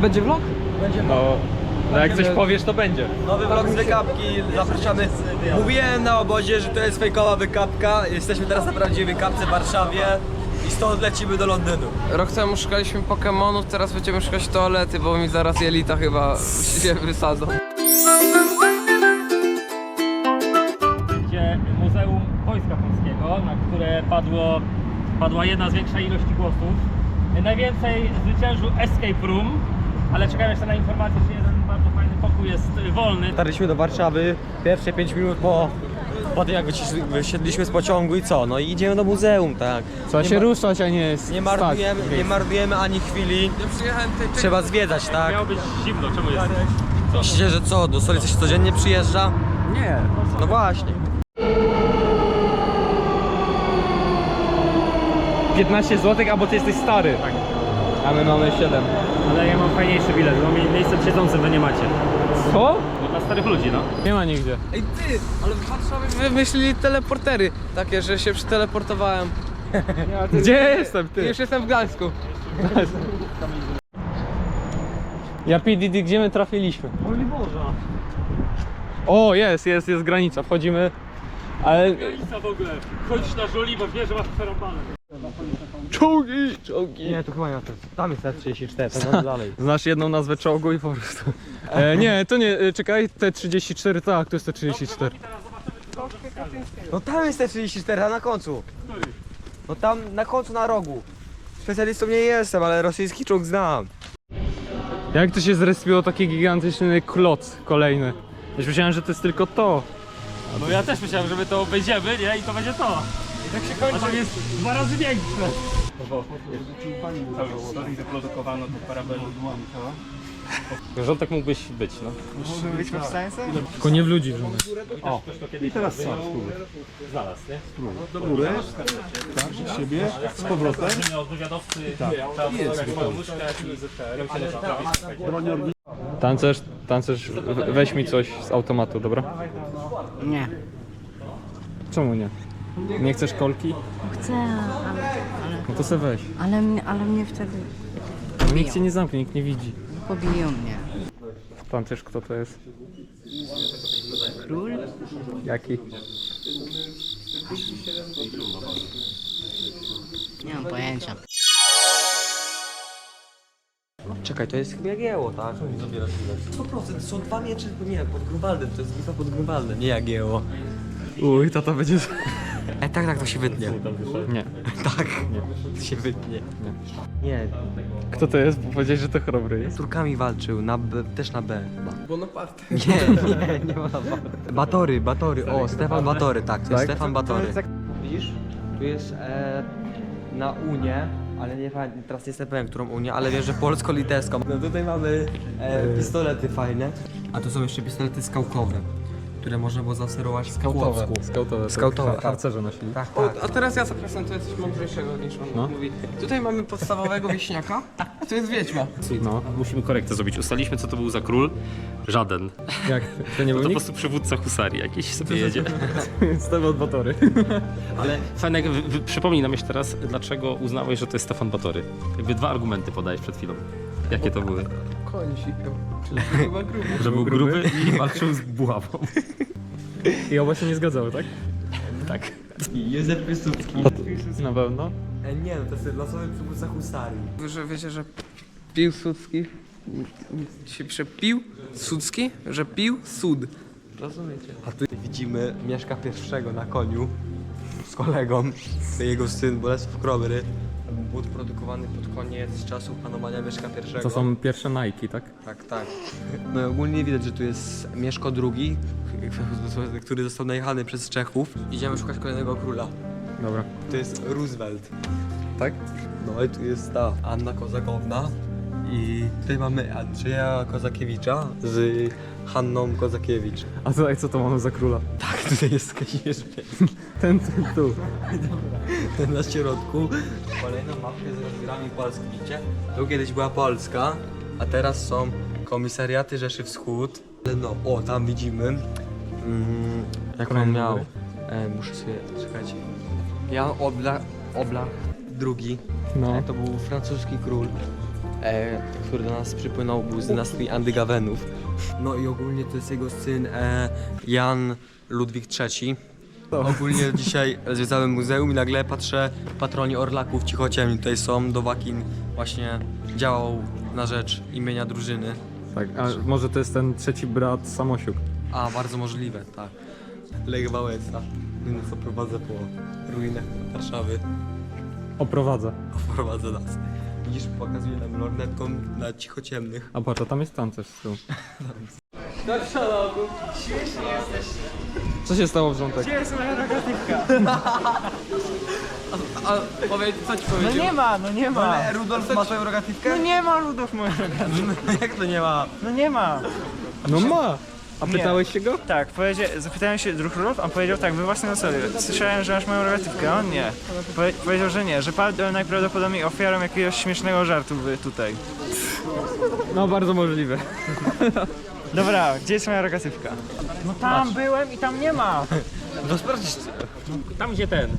Będzie vlog? No, no jak coś powiesz, to będzie. Nowy vlog z wykapki, zapraszamy. Mówiłem na obozie, że to jest fejkowa wykapka. Jesteśmy teraz na prawdziwej wykapce w Warszawie i stąd lecimy do Londynu. Rok temu szukaliśmy Pokemonów, teraz będziemy szukać toalety, bo mi zaraz jelita chyba się wysadzą. Gdzie Muzeum Wojska Polskiego, na które padło, padła jedna z większej ilości głosów. Najwięcej zwyciężył Escape Room, ale czekam jeszcze na informację, że jeden bardzo fajny pokój jest wolny. Dotarliśmy do Warszawy pierwsze 5 minut po, po tym jak wysiedliśmy z pociągu i co? No i idziemy do muzeum, tak. Trzeba Nie się ma- ruszać, a nie Nie stać. marnujemy, nie marnujemy ani chwili. Trzeba zwiedzać, tak? Miało być zimno, czemu jest? Myślicie, że co? Do stolicy się codziennie przyjeżdża? Nie. No właśnie. 15 zł, albo ty jesteś stary. Tak. A my mamy 7. Ale ja mam fajniejszy bilet, bo mi miejsce w siedzącym wy nie macie. Co? No, dla starych ludzi, no. Nie ma nigdzie. Ej ty, ale w Warszawie wymyślili teleportery. Takie, że się przeteleportowałem. Gdzie jestem, ty? Już jestem w Gdańsku. Ja PDD, gdzie my trafiliśmy? O, jest, jest, jest granica, wchodzimy. Ale... Granica w ogóle. Chodź na żuli, bo wiesz, że masz przerąbane. Czołgi, czołgi. Nie, tu chyba nie ma Tam jest T34, tam dalej. Znasz jedną nazwę czołgu i po prostu... E, nie, to nie, e, czekaj, T34, tak, to jest T34. No tam jest T34, a na końcu. No tam na końcu na rogu. Specjalistą nie jestem, ale rosyjski czołg znam. Jak to się zrespiło taki gigantyczny kloc kolejny? Już myślałem, że to jest tylko to. No ja też myślałem, że my to obejdziemy, nie? I to będzie to. Jak się kończy? A tam jest dwa razy większe. Cały story wyprodukowano tu parabelu. Rządek mógłbyś być, no. Tylko nie w ludzi wrzucę. I teraz co? Znalazł, nie? siebie z powrotem. Wywiadowcy tak. nóżkę i Tancerz, tancerz, we- weź mi coś z automatu, dobra? Nie. Czemu nie? Nie chcesz kolki? Chcę, ale, No to se weź. ale, mnie, ale mnie wtedy Nikt cię nie zamknie, nikt nie widzi. pobiją mnie. Tancerz, kto to jest? Król? Jaki? Nie mam pojęcia. Czekaj, to jest chyba Jagieło, tak? 100% są dwa miecze, nie, pod Grunwaldem, to jest bitwa pod Grunwaldem, nie Jagieło. Uj, tata będzie... E, tak, tak, to się wytnie. Nie. Tak, to się wytnie. Nie, Kto to jest? Bo powiedziałeś, że to chrobry jest. z Turkami walczył, na B, też na B chyba. Bonaparte. Nie, nie, nie ma na B. Batory, Batory, o, Stefan Batory, tak, to jest Stefan Batory. Widzisz, tu jest e, na Unię, ale nie pamiętam, teraz nie jestem pewien, którą Unię, ale wiem, że polsko-litewską. No tutaj mamy e, pistolety fajne, a tu są jeszcze pistolety skałkowe, które można było zaserować w chłopsku. Skautowe. Skautowe, tak. Harcerze nosili. Tak, O, tak. a teraz ja zaprezentuję coś mądrzejszego niż on No. mówi. Tutaj mamy podstawowego wieśniaka, a tu jest wiedźma. No. Musimy korektę zrobić. Ustaliliśmy, co to był za król. Żaden. Jak? To nie To był po nikt? prostu przywódca husarii jakiś sobie jedzie. Stefan Batory. Ale Fenek, wy, wy, przypomnij nam jeszcze teraz, dlaczego uznałeś, że to jest Stefan Batory. Jakby dwa argumenty podajesz przed chwilą. Jakie to były? Kąsik. Czyli chyba gruby. Że był gruby i walczył z buławą. I oba się nie zgadzały, tak? Tak. Józef Piłsudski. Na pewno. E, nie, no to jest losowy przywódca husarii. Że wiecie, że Piłsudski się pisze pił, sudzki, że pił, sud. Rozumiecie? A tu widzimy Mieszka pierwszego na koniu z kolegą, to jego syn Bolesław Krobry. But produkowany pod koniec czasów panowania Mieszka pierwszego. To są pierwsze Nike, tak? Tak, tak. No i ogólnie widać, że tu jest Mieszko II, który został najechany przez Czechów. Idziemy szukać kolejnego króla. Dobra. To jest Roosevelt. Tak? No i tu jest ta Anna Kozakowna. I tutaj mamy Andrzeja Kozakiewicza z Hanną Kozakiewicz. A tutaj co to mamy za króla? Tak, tutaj jest Kazimierz Biel. Ten, ten tu. Ten na środku. Kolejną mapkę z rozmiarami Polski, widzicie? Tu kiedyś była Polska, a teraz są komisariaty Rzeszy Wschód. No, o, tam widzimy. Mm, jak on Kolejny miał? numer. E, muszę sobie, czekać. Jan Obla, Oblach II. No. E, to był francuski król. E, który do nas przypłynął, był z dynastii Andygawenów. No i ogólnie to jest jego syn e, Jan Ludwik III. Ogólnie dzisiaj zwiedzałem muzeum i nagle patrzę, patroni Orlaków cichociemni tutaj są, Dowakin właśnie działał na rzecz imienia drużyny. Tak, a może to jest ten trzeci brat Samosiuk. A, bardzo możliwe, tak. Lech Wałęsa, co prowadzę po ruinach Warszawy. Oprowadza. Oprowadza nas. Widzisz, pokazuje nam lornetką na cichociemnych. A patrz, a tam jest tancerz z tyłu. Co się stało wrzątek? Powiedz, co ci No powiedział? nie ma, no nie ma. Rudolf ma swoją rogatywkę? No nie ma ludów moich. Jak to nie ma? No nie ma. No ma! A Nie. pytałeś się go? Tak, powiedział, zapytałem się druh Rudolf, on powiedział tak, we własnej osobie. Słyszałem, że masz moją rogatywkę, a on nie. Powie, powiedział, że nie, że padł najprawdopodobniej ofiarą jakiegoś śmiesznego żartu wy tutaj. No bardzo możliwe. Dobra, gdzie jest moja rogatywka? No tam byłem i tam nie ma. No sprawdzisz. Tam gdzie ten,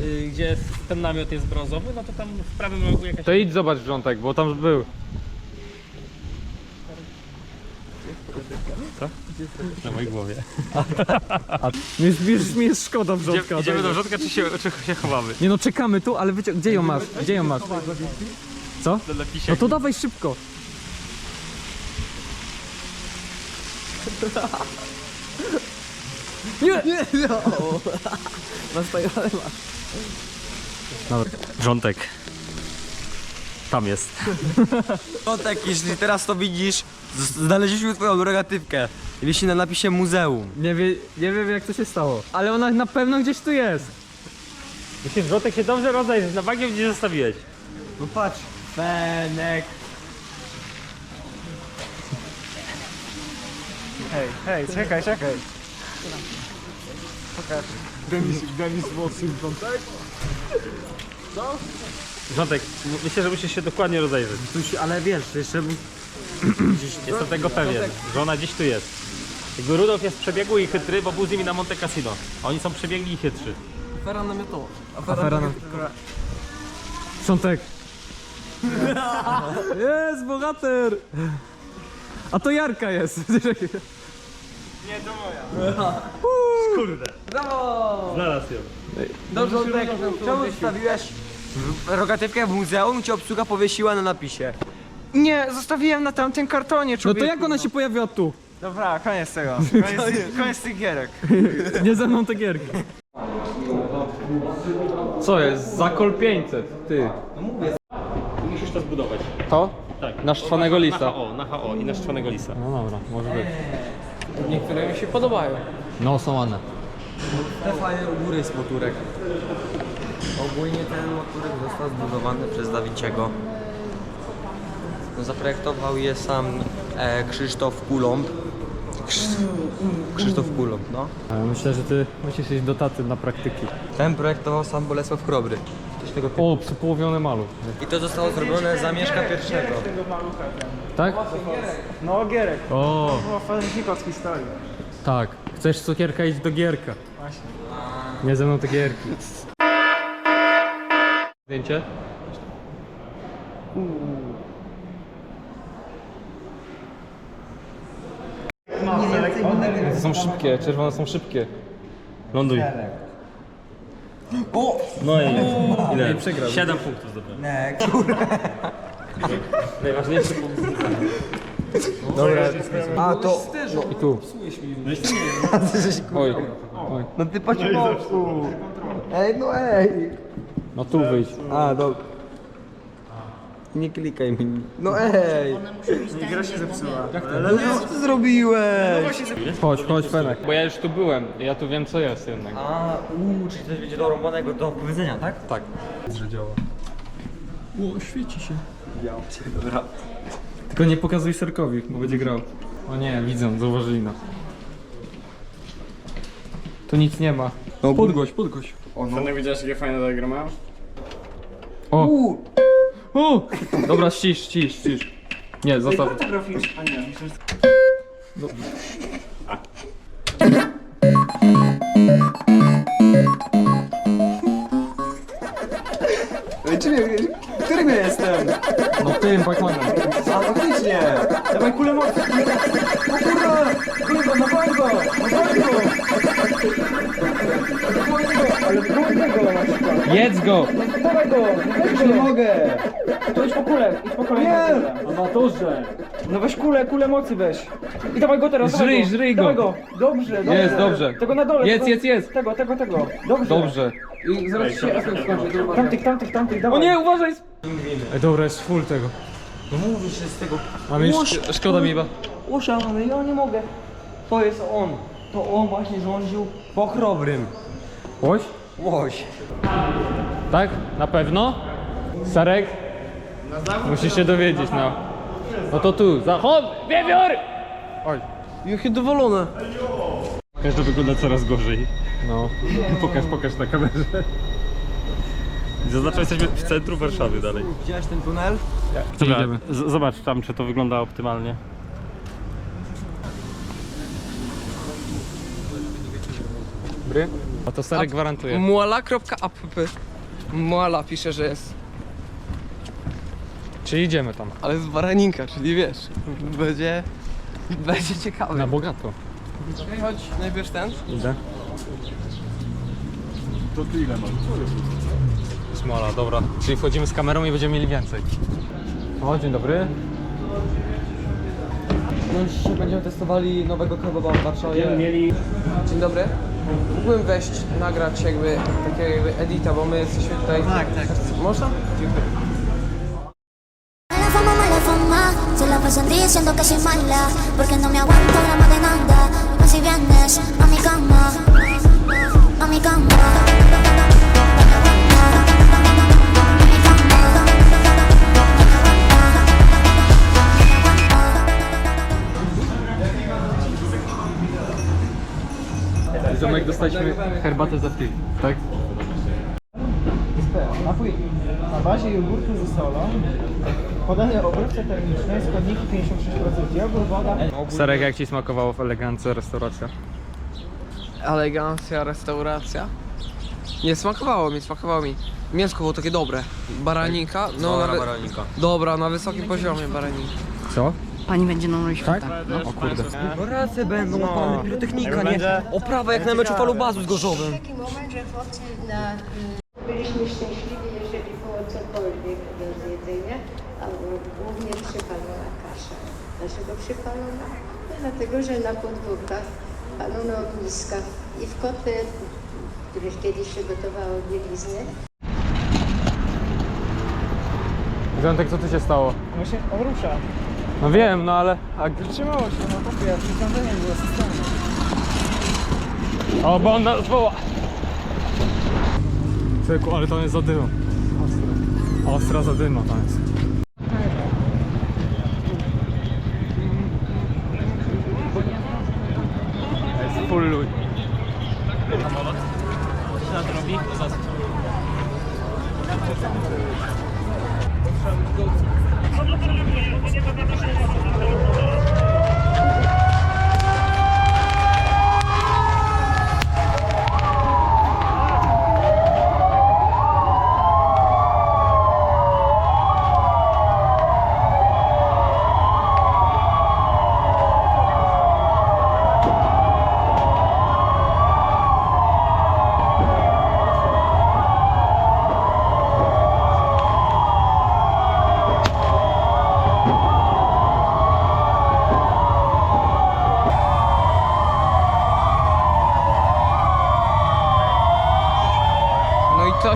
y, gdzie ten namiot jest brązowy, no to tam w prawym rogu jakaś... To idź zobacz wrzątek, bo tam był. Na mojej głowie. Mi jest, mi jest, mi jest szkoda wrzątka. Idziemy do wrzotka czy się, czy się chowamy? Nie no, czekamy tu, ale wycią... gdzie ją masz? Gdzie ją masz? Co? No to dawaj szybko. Nie! Nie! Wrzątek. Tam jest. Kotek, jeśli teraz to widzisz, znaleźliśmy twoją rogatywkę. Jeśli na napisie muzeum. Nie, wie, nie wiem jak to się stało, ale ona na pewno gdzieś tu jest. Musisz wrzątek się dobrze rozejrzeć, na bagnie gdzie zostawiłeś. No patrz. Fenek. Hej, hej, czekaj, czekaj. Wrzątek, m- myślę, że musisz się dokładnie rozejrzeć. Ale wiesz, jeszcze Jestem tego pewien, że ona gdzieś tu jest. Jakby Rudolf jest przebiegły i chytry, bo był z nimi na Monte Cassino. A oni są przebiegli i chytrzy. Afera namiotowa. Afera na... Wrzątek. Jest, bohater! A to Jarka jest. Znalazł ją. Dobrze, Kotek, czemu zostawiłeś rogatywkę w muzeum i ci obsługa powiesiła na napisie? Nie, zostawiłem na tamtym kartonie, No człowieku. to jak ona się pojawiła tu? Dobra, koniec tego. Koniec, koniec tych gierek. Nie ze mną te gierki. Co jest? Zakol 500, ty. Musisz to zbudować. To? Tak. Na sztwanego lisa. Na HO, na HO i na szczwanego lisa. No dobra, może być. Niektóre mi się podobają. No, są ładne. Te fajne u góry jest moturek. Ogólnie ten moturek został zbudowany przez Dawiciego. Zaprojektował je sam e, Krzysztof Kuląb. Krz- Krzysztof Kuląb, no. Ale myślę, że ty musisz iść do taty na praktyki. Ten projektował sam Bolesław Chrobry. Coś tego typu. O, przypołowiony maluch. I to zostało zrobione za Mieszka pierwszego. Tak? No, gierek. O, Było falsifikot z historii. tak. Chcesz cukierka, idź do gierka. Właśnie. Nie ze mną te gierki. Zdjęcie? Są szybkie, czerwone są szybkie. Ląduj. No i ile? przegrał. 7 punktów zdobyłem. Najważniejszy punkt. A to... I tu. Oj, oj. No ty patrz boku. Ej, no ej. No tu wyjdź. A, dobra. Nie klikaj mi. No ej. Gra się zepsuła. No co ty zrobiłeś? Chodź, chodź Fenek. Bo ja już tu byłem, ja tu wiem co jest jednak. A, uuu, czy coś będzie do rąbanego do opowiedzenia, tak? Tak. Dobra. Tylko nie pokazuj Serkowi, bo będzie grał. O nie, widzę, zauważyli nas. Tu nic nie ma. No, Podgłoś, podgłoś. Będę widziałeś jakie fajne diagry mam? O! O! Dobra, ścisz, ścisz, ścisz. Nie, zostaw. Fotograficzna, nie. Którym ja jestem? No tym Pacmanem. A faktycznie! Dawaj kulę mocy! O kurwa! Kurwa, na bango! Na bango! Ale wyglądnego na przykład. Jedz go! Dawaj go! Weź nie mogę! To idź po kulę, idź po kulę. Nie! Amatorze! No weź kulę, kulę mocy weź. I dawaj go teraz, Żryj, dawaj go. żryj go. Dawaj go. Dobrze, dobrze. Jest, dobrze. Tego na dole. Jedz, tego, jedz, jedz. Tego, tego, tego. Dobrze. Dobrze. I zaraz się efekt skończy. to Tamtych, tamtych, tamtych, dawaj. O nie, uważaj! Ej, dobra, jest full tego. No mówisz, że z tego... Mamy już, szkoda mi chyba. Uszalony, ja nie mogę. To jest on. To on właśnie rządził pochrobrym. Łoś? Łoś. Tak? Na pewno? Sarek? Musisz się dowiedzieć, no. No to tu, zachod, wiewiór! Oj, Jakie dowolone. Każdy wygląda coraz gorzej. no. Pokaż, pokaż na kamerze. Zaznaczam, jesteśmy w centrum Warszawy dalej. Widziałeś ten tunel? Dobra, idziemy. z- zobacz tam, czy to wygląda optymalnie. Dobry? A to Sarek gwarantuje. Muala.app. Muala pisze, że jest. Czy idziemy tam? Ale z baraninka, czyli wiesz, będzie, będzie ciekawe. Na bogato. Czekaj, chodź, najpierw ten. Idę. To ty ile masz? Smola, dobra. Czyli wchodzimy z kamerą i będziemy mieli więcej. O, dzień dobry. No już dzisiaj będziemy testowali nowego kebaba w Warszawie. Mieli Dzień dobry. Mógłbym wejść, nagrać jakby takiego jakby edita, bo my jesteśmy tutaj... Tak, tak. Można? Dziękuję. Mala fama, mala fama, se la pasan diciendo que soy mala, porque no me aguanto gramo de nada. Más si vienes a mi cama, a mi cama. Ziomek, dostaliśmy herbatę za film, tak? Napój na bazie jogurtu ze solą, podane obrotce termiczne, składniki 56% jogurt, woda. Sarek, jak Ci smakowało w elegance restauracja? Elegancja, restauracja. Nie, smakowało mi, smakowało mi. Mięsko było takie dobre. Baraninka, no baranika. Dobra, na wysokim poziomie baraninka. Co? Pani będzie na świata. Tak? No, o kurde. Racje będą, no. pirotechnika, nie? Oprawa jak na meczu falubazu z Gorzowem. taki moment, że chłopcy na, byliśmy szczęśliwi, jeżeli było cokolwiek do zjedzenia, a głównie przypalona kasza. Dlaczego przypalona? No, dlatego, że na podwórkach palono ogniska i w kotle, w których kiedyś się gotowało bieliznę, Zątek, co tu się stało? No się on rusza. No wiem, no ale... A... Trzymało się, no popie, przyciąganie było systemem. O, bo on nas woła! Człowieku, ale to jest zadyma. Ostra. Ostra zadyma tam jest. Jest full ludzi. No i co Продолжение следует...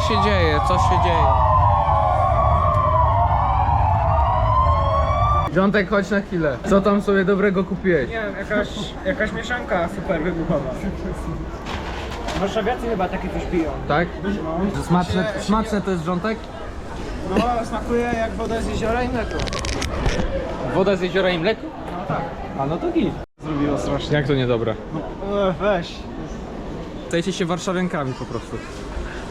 się dzieje, co się dzieje? Zątek, chodź na chwilę. Co tam sobie dobrego kupiłeś? Nie wiem, jakaś, jakaś mieszanka super wybuchowa. Warszawiacy chyba takie coś piją. Tak? Smaczne, smaczne to jest rzątek? No, smakuje jak woda z jeziora i mleko. Woda z jeziora i mleko? No tak. A no to git. Zrobiło strasznie. Jak to niedobre? E, weź. Stajecie się warszawiankami po prostu.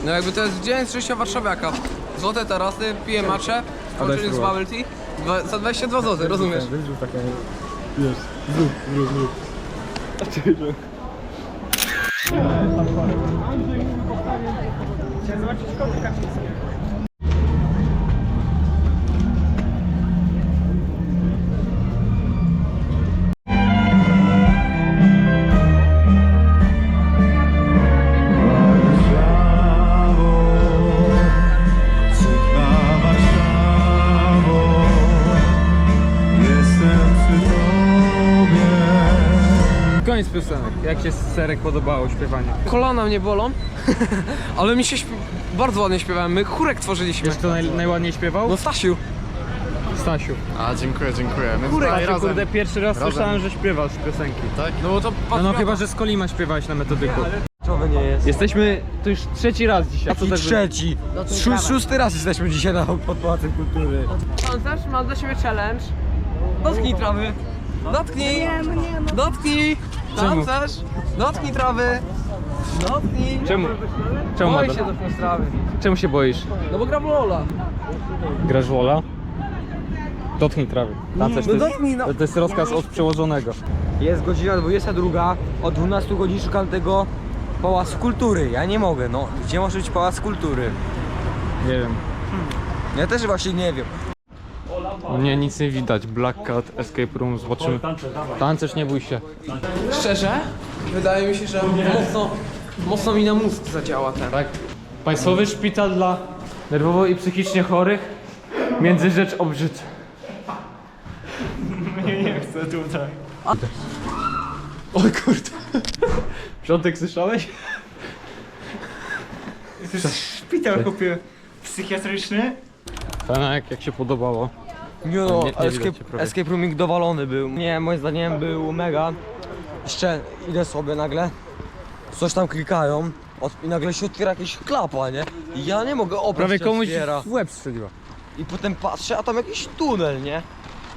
No jakby to jest dzień z życia warszawiaka. Złote tarasy, piję maczę, skończyli z spróbować. bubble tea. Dwa- Za 22 zł, rozumiesz? Chciałem zobaczyć koty kaczyńskie. Koniec piosenek. Jak się Serek podobało śpiewanie? Kolana mnie bolą, ale mi się bardzo ładnie śpiewałem. My chórek tworzyliśmy. Wiesz kto naj, najładniej śpiewał? No Stasiu. Stasiu. A, dziękuję, dziękuję. My Kurek, tutaj Stasiu, razem. kurde, pierwszy raz Razem. słyszałem, że śpiewasz piosenki. Tak? No bo to No, no chyba, że z Kolima śpiewałeś na metodyku. Nie jest. Jesteśmy tu już trzeci raz dzisiaj. Co I tak trzeci. Szó szósty raz jesteśmy dzisiaj na pod Pałacem Kultury. Pancerz, mam dla siebie challenge. Dotknij trawy. Dotknij. Dotknij. Czemu? Pancerz. Dotknij trawy. Dotknij. Czemu? Czemu, Madon? się dotknąć trawy. Czemu się boisz? No bo gram Lola. Grasz w Lola? Dotknij trawy. Tancerz, No to, jest, dotknij, no. to jest rozkaz od przełożonego. Jest godzina 22, od 12 godzin szukam tego Pałacu Kultury. Ja nie mogę, no. Gdzie może być Pałac Kultury? Nie wiem. Ja też właśnie nie wiem. Nie, nic nie widać. Black Cat, Escape Room, zobaczymy. Tancerz, nie bój się. Szczerze, wydaje mi się, że mocno, mocno mi na mózg zadziała ten. Tak? Państwowy Szpital dla nerwowo i psychicznie chorych. Międzyrzecz Obrzyd. Nie chcę tutaj. O kurde. Piątek słyszałeś? To jest szpital kupił psychiatryczny. Fenek, jak się podobało? Nie no, Nie- widać escape, prawie. escape rooming dowalony był. Nie, moim zdaniem był mega. Jeszcze idę sobie nagle, coś tam klikają od, i nagle się otwiera jakaś klapa, nie? I ja nie mogę obrać Prawie się komuś otwiera. w łeb strzeliła. I potem patrzę, a tam jakiś tunel, nie?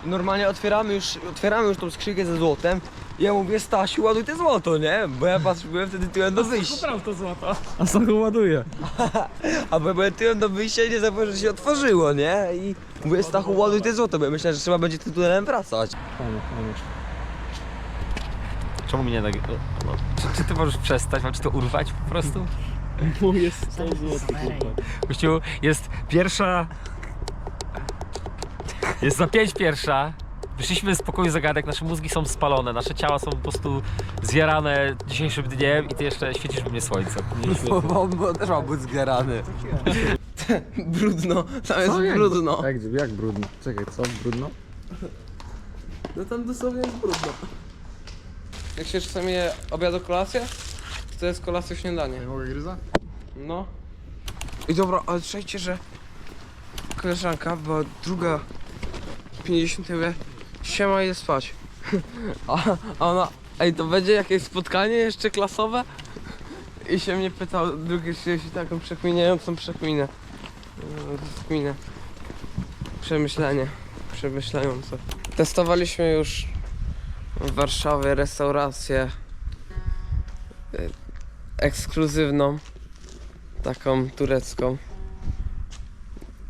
I normalnie otwieramy już, otwieramy już tą skrzynkę ze złotem. Ja mówię, Stasiu, ładuj te złoto, nie? Bo ja patrz, byłem wtedy tyłem do wyjścia. Brał to złoto. A co go ładuje? A bo ja byłem tyłem do wyjścia i nie zauważyłem, że się otworzyło, nie? I mówię, Stachu, ładuj te złoto, bo ja myślałem, że trzeba będzie tym tunelem wracać. Fajnie, fajnie. Czemu mnie tak... No, czy, czy ty możesz przestać? Mam ci to urwać po prostu? Gościu, jest pierwsza... Jest za pięć pierwsza. Wyszliśmy z pokoju zagadek, nasze mózgi są spalone, nasze ciała są po prostu zjarane dzisiejszym dniem i ty jeszcze świecisz w mnie słońcem. Bo, bo, bo też mam być zgarany. Brudno, tam jest brudno. Jak, jak brudno? Czekaj, co? Brudno? No tam dosłownie jest brudno. Jak się czasami je obiad o kolację, to to jest kolacja śniadanie. Nie mogę gryza? No. I dobra, ale słuchajcie, że koleżanka była druga 50 mówię, siema idę spać. A, ona, ej to będzie jakieś spotkanie jeszcze klasowe? I się mnie pytał drugi czy taką przekminiającą przekminę. Kminę. Przemyślenie. Przemyślające. Testowaliśmy już w Warszawie restaurację yy, ekskluzywną taką turecką.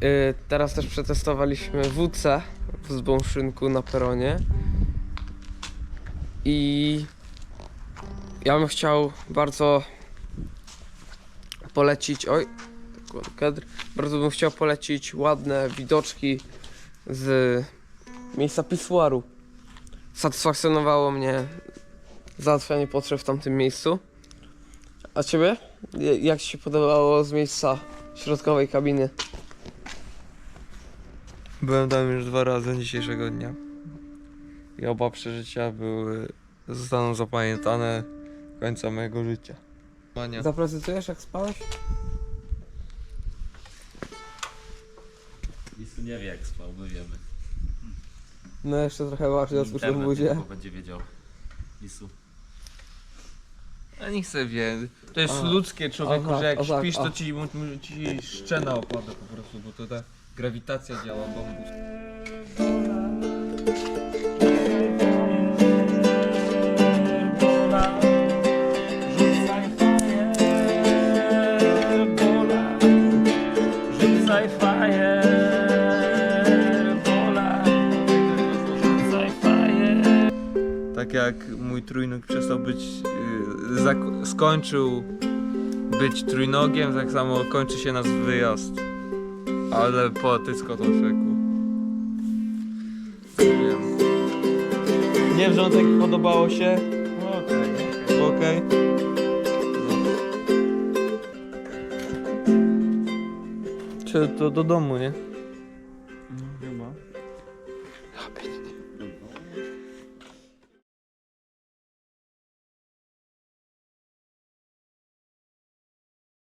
Yy, teraz też przetestowaliśmy WC w Zbąszynku na peronie. I ja bym chciał bardzo polecić. Oj, kadr. Bardzo bym chciał polecić ładne widoczki z miejsca pisuaru. Satysfakcjonowało mnie załatwianie potrzeb w tamtym miejscu. A ciebie? Jak ci się podobało z miejsca środkowej kabiny? Byłem tam już dwa razy dzisiejszego dnia. I oba przeżycia były, zostaną zapamiętane końca mojego życia. Mania. Zaprezentujesz jak spałeś? Nic nie wie jak spał, my wiemy. No jeszcze trochę bardziej otwórz buzię. będzie wiedział. Isu. Ja nie chcę wiedzieć. To jest A. ludzkie człowieku, Aha, że jak a tak, śpisz, a. to ci, mu- mu- ci szczena opada po prostu, bo to ta grawitacja działa bombus. Tak jak mój trójnóg przestał być, yy, skończył być trójnogiem, tak samo kończy się nasz wyjazd. Ale poetycko to rzekł. Nie wiem. Nie wrzątek podobało się? Okej. Okej. Czy to do domu, nie?